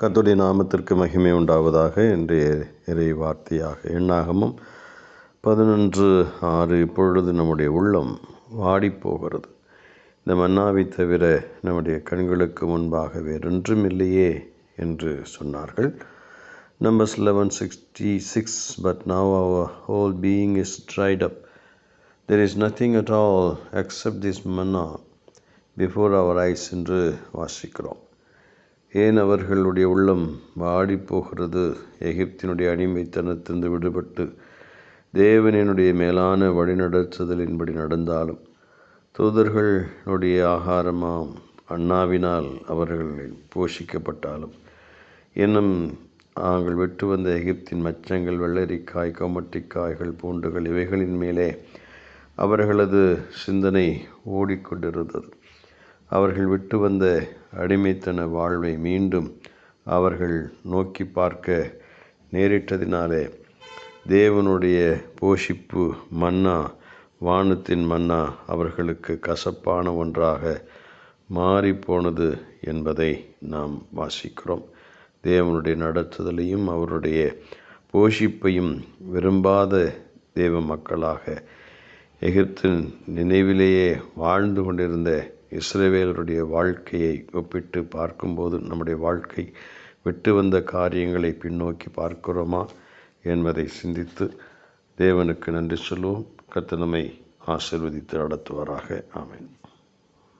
கத்துடைய நாமத்திற்கு மகிமை உண்டாவதாக. இன்றைய இறை வார்த்தையாக எண்ணாகமும் பதினொன்று ஆறு இப்பொழுது நம்முடைய உள்ளம் வாடிப்போகிறது. இந்த மன்னாவை தவிர நம்முடைய கண்களுக்கு முன்பாக வேறொன்றும் இல்லையே என்று சொன்னார்கள். Numbers eleven sixty six but now our whole being is dried up there is nothing at all except this manna before our eyes என்று வாசிக்கிறோம். ஏன் அவர்களுடைய உள்ளம் வாடிப்போகிறது? எகிப்தினுடைய அடிமைத்தனத்திலிருந்து விடுபட்டு தேவனினுடைய மேலான வழிநடத்துதலின்படி நடந்தாலும் தூதர்களுடைய ஆகாரமாம். அண்ணாவினால் அவர்கள் போஷிக்கப்பட்டாலும் இன்னும் நாங்கள் விட்டு வந்த எகிப்தின் மச்சங்கள் வெள்ளரிக்காய் கோமட்டிக்காய்கள் பூண்டுகள் இவைகளின் மேலே அவர்களது சிந்தனை ஓடிக்கொண்டிருந்தது. அவர்கள் விட்டு வந்த அடிமைத்தன வாழ்வை மீண்டும் அவர்கள் நோக்கி பார்க்க நேரிட்டதினாலே தேவனுடைய போஷிப்பு மன்னா வானத்தின் மன்னா அவர்களுக்கு கசப்பான ஒன்றாக மாறிப்போனது என்பதை நாம் வாசிக்கிறோம். தேவனுடைய நடத்துதலையும் அவருடைய போஷிப்பையும் விரும்பாத தேவ மக்களாக எகிப்தின் நினைவிலேயே வாழ்ந்து கொண்டிருந்த இஸ்ரேவேலருடைய வாழ்க்கையை ஒப்பிட்டு பார்க்கும்போது நம்முடைய வாழ்க்கை விட்டு வந்த காரியங்களை பின்னோக்கி பார்க்கிறோமா என்பதை சிந்தித்து தேவனுக்கு நன்றி சொல்லுவோம். கத்தனமை ஆசிர்வதித்து நடத்துவாராக. ஆமேன்.